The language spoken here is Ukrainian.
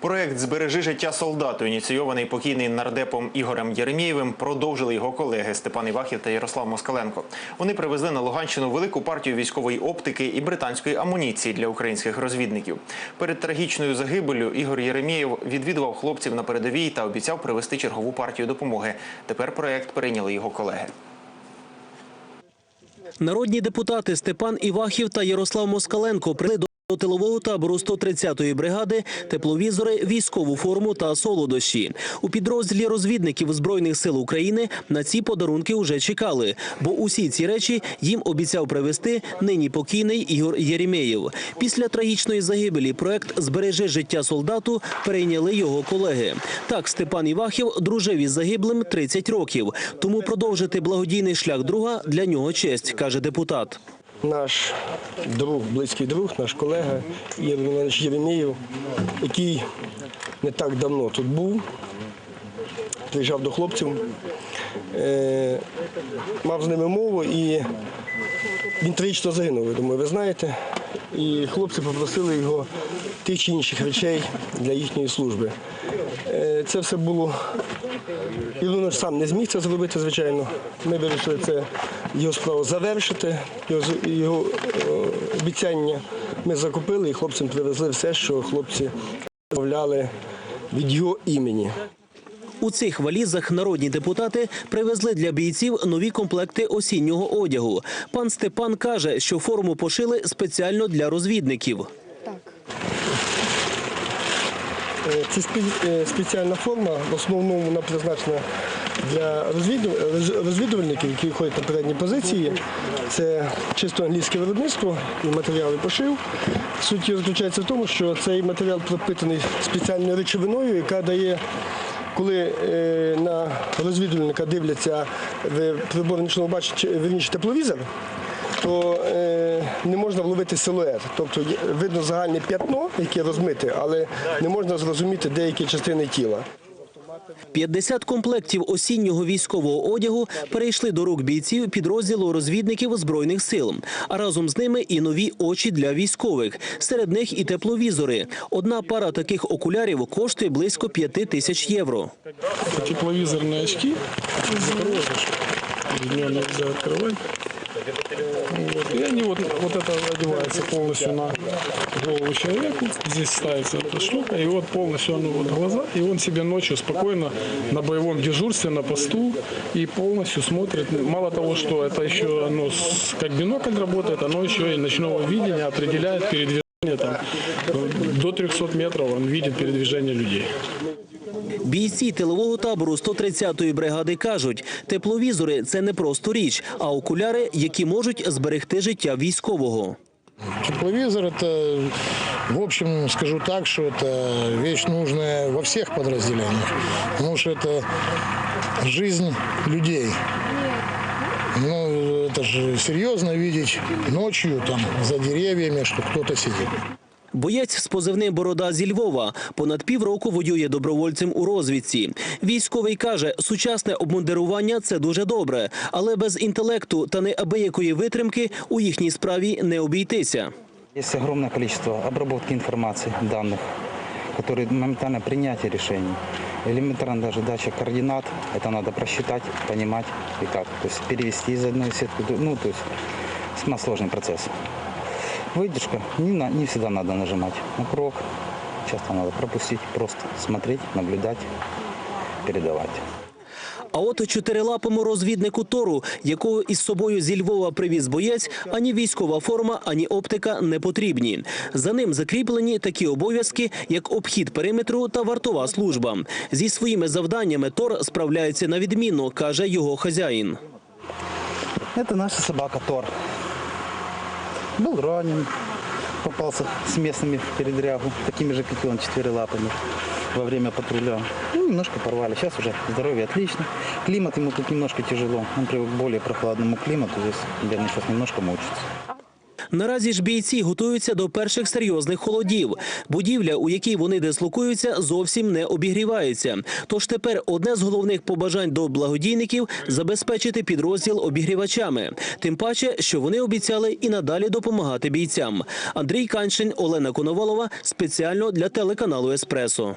Проект Збережи життя солдату, ініційований покійним нардепом Ігорем Єремєєвим, продовжили його колеги Степан Івахів та Ярослав Москаленко. Вони привезли на Луганщину велику партію військової оптики і британської амуніції для українських розвідників. Перед трагічною загибеллю Ігор Єремєєв відвідував хлопців на передовій та обіцяв привезти чергову партію допомоги. Тепер проект перейняли його колеги. Народні депутати Степан Івахів та Ярослав Москаленко прийшли до тилового табору 130-ї бригади тепловізори, військову форму та солодощі. У підрозділі розвідників Збройних сил України на ці подарунки вже чекали, бо усі ці речі їм обіцяв привезти нині покійний Ігор Єремєєв. Після трагічної загибелі проект Збережи життя солдату перейняли його колеги. Так, Степан Івахів дружив із загиблим 30 років, тому продовжити благодійний шлях друга для нього честь, каже депутат. Наш друг, близький друг, наш колега Ігор Іванович Єремєєв, який не так давно тут був, приїжджав до хлопців, е, мав з ними мову і він трагічно загинув, я думаю, ви знаєте. І хлопці попросили його тих чи інших речей для їхньої служби. Е, Це все було. Ілонович сам не зміг це зробити, звичайно. Ми вирішили це його справу завершити, його, його е, обіцяння. Ми закупили і хлопцям привезли все, що хлопці замовляли від його імені. У цих валізах народні депутати привезли для бійців нові комплекти осіннього одягу. Пан Степан каже, що форму пошили спеціально для розвідників. Це е, спеціальна форма, в основному вона призначена для розвідувальників, які ходять на передні позиції. Це чисто англійське виробництво і матеріали пошив. Суть заключається в тому, що цей матеріал пропитаний спеціальною речовиною, яка дає. Коли е, на розвідувальника дивляться в прибор нічного бачення, чи, вірніше, тепловізор, то е, не можна вловити силует. Тобто видно загальне п'ятно, яке розмите, але не можна зрозуміти деякі частини тіла. 50 комплектів осіннього військового одягу перейшли до рук бійців підрозділу розвідників збройних сил. А разом з ними і нові очі для військових. Серед них і тепловізори. Одна пара таких окулярів коштує близько 5 тисяч євро. тепловизорные очки. Закроешь, днем нельзя открывать. И они вот, вот это одевается полностью на голову человеку. Здесь ставится эта штука, и вот полностью оно вот глаза, и он себе ночью спокойно на боевом дежурстве, на посту, и полностью смотрит. Мало того, что это еще с- как бинокль работает, оно еще и ночного видения определяет передвижение там, до 300 метров он видит передвижение людей. Бійці тилового табору 130-ї бригади кажуть, тепловізори це не просто річ, а окуляри, які можуть зберегти життя військового. Тепловизор это, в общем, скажу так, что это вещь нужная во всех подразделениях, потому что это жизнь людей. Ну, это же серьезно видеть ночью там за деревьями, что кто-то сидит. Боєць з позивним Борода зі Львова понад півроку воює добровольцем у розвідці. Військовий каже, сучасне обмундирування це дуже добре, але без інтелекту та неабиякої витримки у їхній справі не обійтися. Есть огромное количество обработки информации, данных, которые моментально принятие решений. Элементарно даже дача координат, это надо просчитать, понимать и как. То есть перевести из одной сетки, в другую. ну то есть весьма сложный процесс. Выдержка, не, на- не всегда надо нажимать на курок, часто надо пропустить, просто смотреть, наблюдать, передавать. А от чотирилапому розвіднику Тору, якого із собою зі Львова привіз боєць, ані військова форма, ані оптика не потрібні. За ним закріплені такі обов'язки, як обхід периметру та вартова служба. Зі своїми завданнями Тор справляється на відмінно, каже його хазяїн. Это наша собака Тор. Был ранен, попался с местными в передрягу, такими же, как и он, четверолапыми во время патруля. Ну, немножко порвали. Сейчас уже здоровье отлично. Климат ему тут немножко тяжело. Он привык к более прохладному климату. Здесь, наверное, сейчас немножко мучится. Наразі ж бійці готуються до перших серйозних холодів. Будівля, у якій вони дислокуються, зовсім не обігрівається. Тож тепер одне з головних побажань до благодійників забезпечити підрозділ обігрівачами. Тим паче, що вони обіцяли і надалі допомагати бійцям. Андрій Каншин, Олена Коновалова спеціально для телеканалу Еспресо.